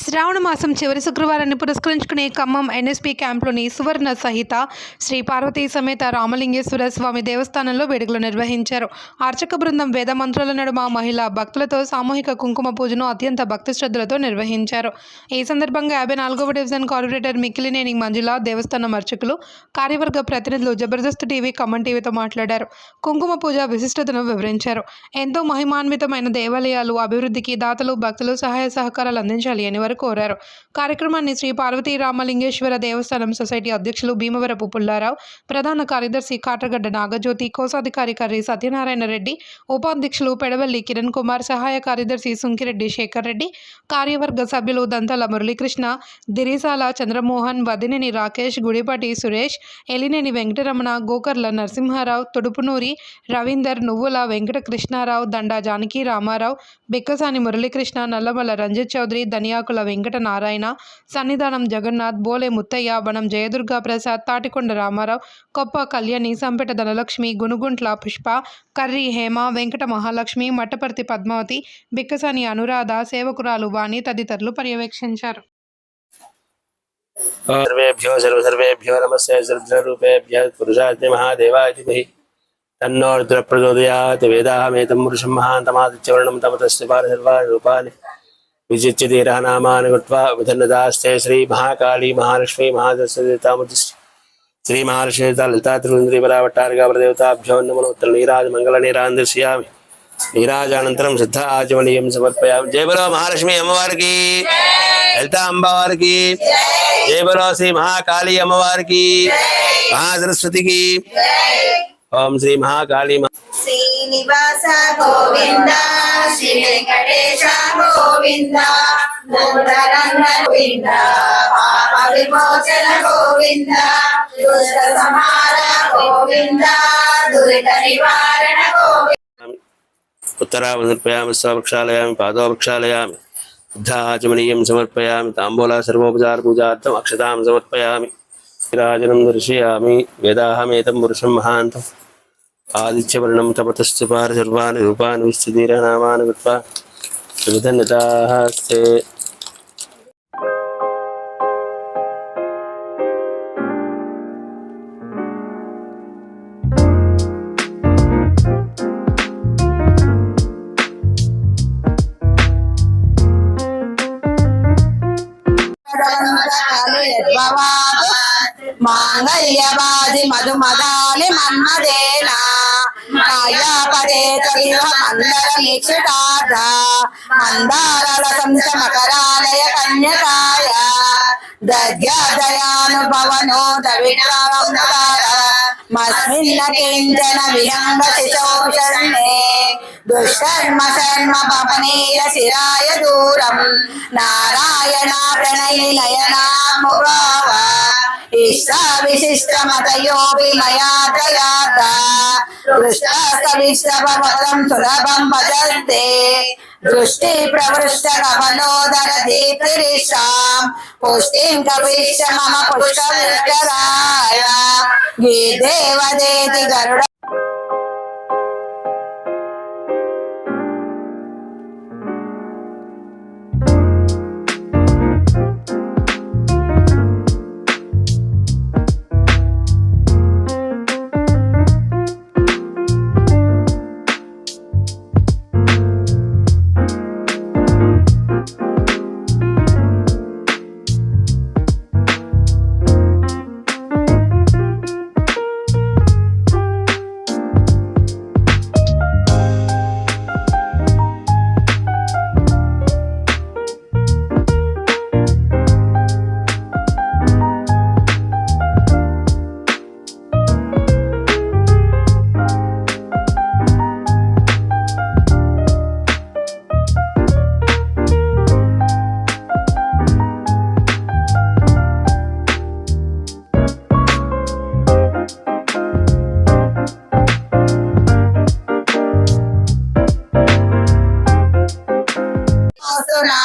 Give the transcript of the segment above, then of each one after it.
శ్రావణ మాసం చివరి శుక్రవారాన్ని పురస్కరించుకునే ఖమ్మం ఎన్ఎస్పి క్యాంప్లోని సువర్ణ సహిత శ్రీ పార్వతీ సమేత రామలింగేశ్వర స్వామి దేవస్థానంలో వేడుకలు నిర్వహించారు. అర్చక బృందం వేద మంత్రాల నడుమ మహిళా భక్తులతో సామూహిక కుంకుమ పూజను అత్యంత భక్తి శ్రద్ధలతో నిర్వహించారు. ఈ సందర్భంగా యాభై నాలుగవ డివిజన్ కార్పొరేటర్ మిక్కిలినేని మంజుల దేవస్థానం అర్చకులు కార్యవర్గ ప్రతినిధులు జబర్దస్త్ టీవీ ఖమ్మం టీవీతో మాట్లాడారు. కుంకుమ పూజ విశిష్టతను వివరించారు. ఎంతో మహిమాన్వితమైన దేవాలయాలు అభివృద్ధికి దాతలు భక్తులు సహాయ సహకారాలు అందించాలి అని శనివారం కోరారు. కార్యక్రమాన్ని శ్రీ పార్వతీ రామలింగేశ్వర దేవస్థానం సొసైటీ అధ్యక్షులు భీమవరపు పుల్లారావు ప్రధాన కార్యదర్శి కాట్రగడ్డ నాగజ్యోతి కోశాధికారి కర్రి సత్యనారాయణ రెడ్డి ఉపాధ్యక్షులు పెడవల్లి కిరణ్ కుమార్ సహాయ కార్యదర్శి సుంకిరెడ్డి శేఖర్ రెడ్డి కార్యవర్గ సభ్యులు దంతల మురళీకృష్ణ దిరిసాల చంద్రమోహన్ వదినేని రాకేష్ గుడిపాటి సురేష్ ఎలినేని వెంకటరమణ గోకర్ల నరసింహారావు తొడుపునూరి రవీందర్ నువ్వుల వెంకట కృష్ణారావు దండా జానకి రామారావు బిక్కసాని మురళీకృష్ణ నల్లమల్ల రంజిత్ చౌదరి ధనియాకుల కాకుల వెంకట నారాయణ సన్నిధానం జగన్నాథ్ బోలే ముత్తయ్య బనం జయదుర్గా ప్రసాద్ తాటికొండ రామారావు కొప్ప కళ్యాణి సంపెట ధనలక్ష్మి గునుగుంట్ల పుష్ప కర్రీ హేమ వెంకట మహాలక్ష్మి మట్టపర్తి పద్మావతి బిక్కసాని అనురాధ సేవకురాలు వాణి తదితరులు పర్యవేక్షించారు. సర్వేభ్యో సర్వసర్వేభ్యో నమస్తే సర్వరూపేభ్య పురుషాది మహాదేవాధిపై తన్నోర్ధుర వేదాహమేతం పురుషం మహాంతమాదిత్యవర్ణం తమతస్య సర్వాణి రూపాన్ని విజిత్య తీరహనామాన్ విధన్నదాస్తే శ్రీ మహాకాళి మహాలక్ష్మి మహాదర్శనతామూర్తి శ్రీ మహాలక్ష్మి లలితా త్రివేంద్రి బలావట్టారుగా దేవతాభ్యో ఉత్తర నీరాజ మంగళ నీరాందర్శయామి నీరాజానంతరం సిద్ధ ఆచమనీయం సమర్పయామి. జయ మహాలక్ష్మి అమ్మవారికి. శ్రీ మహాకాళి అమ్మవారికి. మహాసరస్వతికి. ఓం శ్రీ మహాకాళీ మహా శ్రీనివాస గోవింద శ్రీ వెంకటేశ గోవింద గోవింద పాప విమోచన గోవింద దుష్ట సంహార గోవింద దురిత నివారణ గోవింద. ఉత్తరా సమర్పయామి స్వవృక్షాలయామి పాదోవృక్షాలయామి సిద్ధాచమనీయం సమర్పయామి తాంబూల సర్వోపచార పూజార్థం అక్షతాం సమర్పయామి. రాజనం దర్శయామి వేదాహమేతం పురుషం మహాంతం. ఆదిత్యవర్ణం తపతస్య పార సర్వాణి రూపాన్ని విశ్వదీరనామాని కృత్వా విధన్యతాస్తే మాంగళ్యవాది మధుమదాలి మన్మదేనా మాయాపదే తదివ మందర నిక్షితార్థ మందారల సంచ మకరాలయ కన్యకాయ దద్యాదయానుభవనో దవిటార మస్మిన్న కించన విహంగసి చౌషణ్ణే దుష్కర్మ శర్మ పవనీయ శిరాయ దూరం నారాయణ ప్రణయి నయనాముభావ విశిష్ట మయా దయాత దృష్టస్తవిష్టపదం సులభం భజంతే దృష్టి ప్రవృష్ట కమలోదర దీప్తిరిషాం పుష్టిం కవిష్ట మమ పుష్కరాయ గీ దేవదేతి గరుడ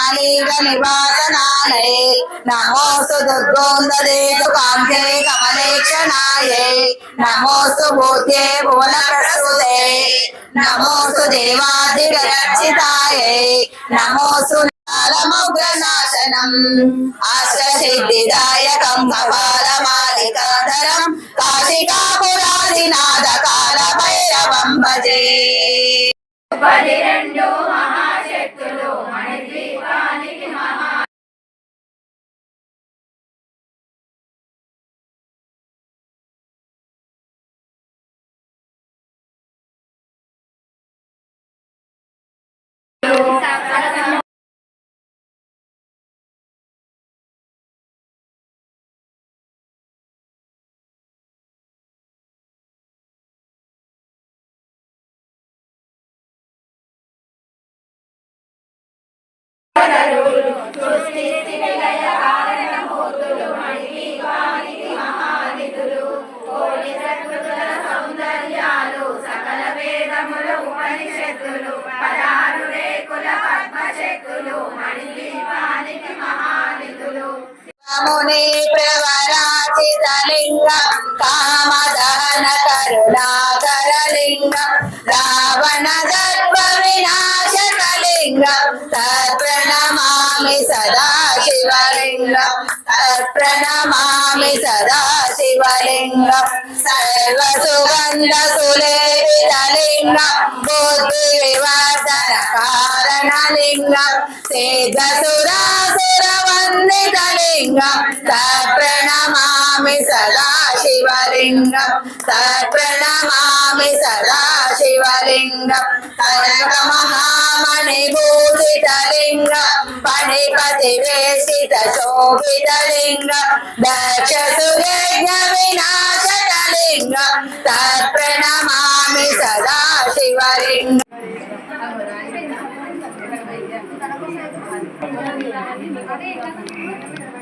జ్ఞానీగ నివాసనాలే. నమోస్తు దుర్గోందేతు కాంతే కమలేక్షణాయే. నమోస్తు భూతే భువన ప్రసూతే నమోస్తు దేవాదిగరక్షితాయే నమోస్తు నాశనం ఆశ్రసిద్ధిదాయకం కపాలమాలికాధరం కాశికాపురాదినాథ కాల భైరవం భజే. పది రెండు మహాశక్తులు మణిద్వీపానికి సోదరులు సృష్టి స్థితి లయ కారణభూతులు మణికి వానికి మహానిధులు ముని ప్రవరాజితలింగం కామదహన కరుణాకరలింగం. వినాశకలింగం తత్ప్రణమామి సదా శివలింగం తత్ప్రణమామి సదా శివలింగం సర్వసుగంధ సులేపితలింగం బుద్ధి వివర్ధన కారణలింగం శివలింగం తత్ప్రణమామి సదా శివలింగం కనక మహామణి భూషితలింగం పణిపతి వేషిత శోభితలింగం దక్ష సుయజ్ఞ వినాశకలింగం తత్ప్రణమామి సదా శివలింగం అదే